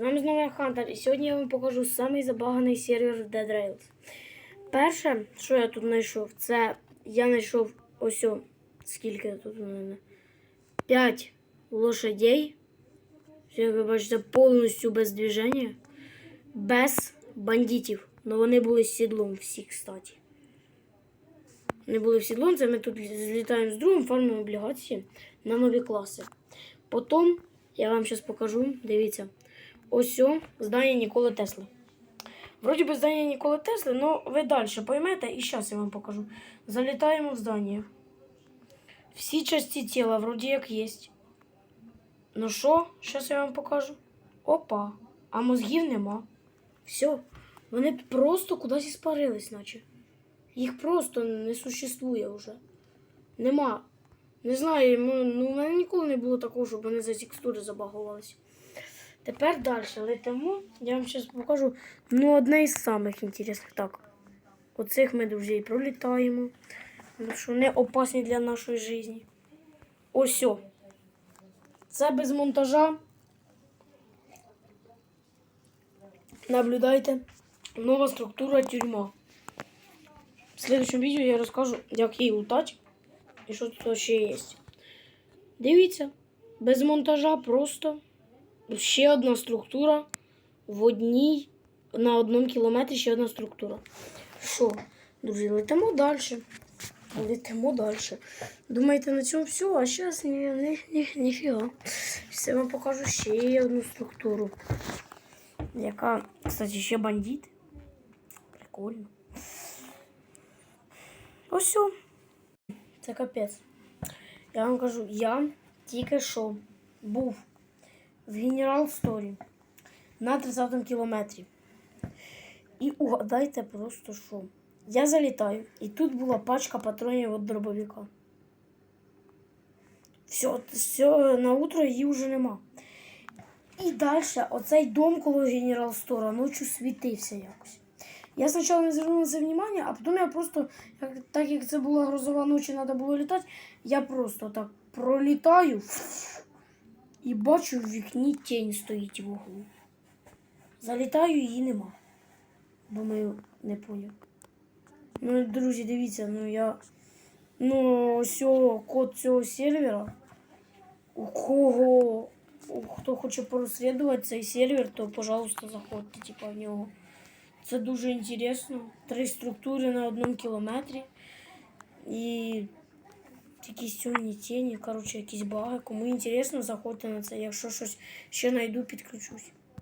вами знову Хантер, і сьогодні я вам покажу самий забаганий сервер в Dead Rails. Перше, що я тут знайшов, це я знайшов ось о, скільки тут у мене? 5 лошадей. Як ви бачите, повністю без движення, без бандитів. Ну вони були з сідлом всі, кстати. Вони були в сідлом, це ми тут злітаємо з другом, фармимо облігації на нові класи. Потім я вам зараз покажу, дивіться. Ось здання Ніколи Тесли. Вроді би здання Ніколи Тесли, але ви далі поймете, і зараз я вам покажу. Залітаємо в здання. Всі часті тіла вроді як є. Ну що, зараз я вам покажу. Опа, а мозгів нема. Все. Вони просто кудись іспарились, наче. Їх просто не существує вже. Нема. Не знаю, ну у мене ніколи не було такого, щоб вони за текстури забагувалися. Тепер далі летимо. Я вам зараз покажу ну, одне із самих інтересних. Так. Оцих ми друзі пролітаємо. Ну, що не опасні для нашої життя. Ось. о. Це без монтажа. Наблюдайте. Нова структура тюрьма. В следующем відео я розкажу, як її лутати і що тут ще є. Дивіться, без монтажа просто ще одна структура в одній, на одному кілометрі ще одна структура. Що, друзі, летимо далі. Летимо далі. Думаєте, на цьому все, а зараз ні, ні, ні, ніфіга. Я вам покажу ще одну структуру. Яка, кстати, ще бандит. Прикольно. Ось. Це капець. Я вам кажу, я тільки що був в Генерал Сторі на 30 кілометрі. І угадайте просто що. Я залітаю, і тут була пачка патронів від дробовика. Все, все на утро її вже нема. І далі оцей дом коло Генерал Стора ночі світився якось. Я спочатку не звернув на це внимання, а потім я просто, як, так як це була грозова ніч і треба було літати, я просто так пролітаю і бачу в вікні тінь стоїть в углу. Залітаю, її нема. Думаю, не поняв. Ну, друзі, дивіться, ну я. Ну, ось код цього сервера. У кого хто хоче порозслідувати цей сервер, то, пожалуйста, заходьте, типа, в нього. Це дуже інтересно. Три структури на одному кілометрі. І якісь темні тіні, коротше, якісь баги. Кому інтересно, заходьте на це. Якщо щось ще знайду, підключусь.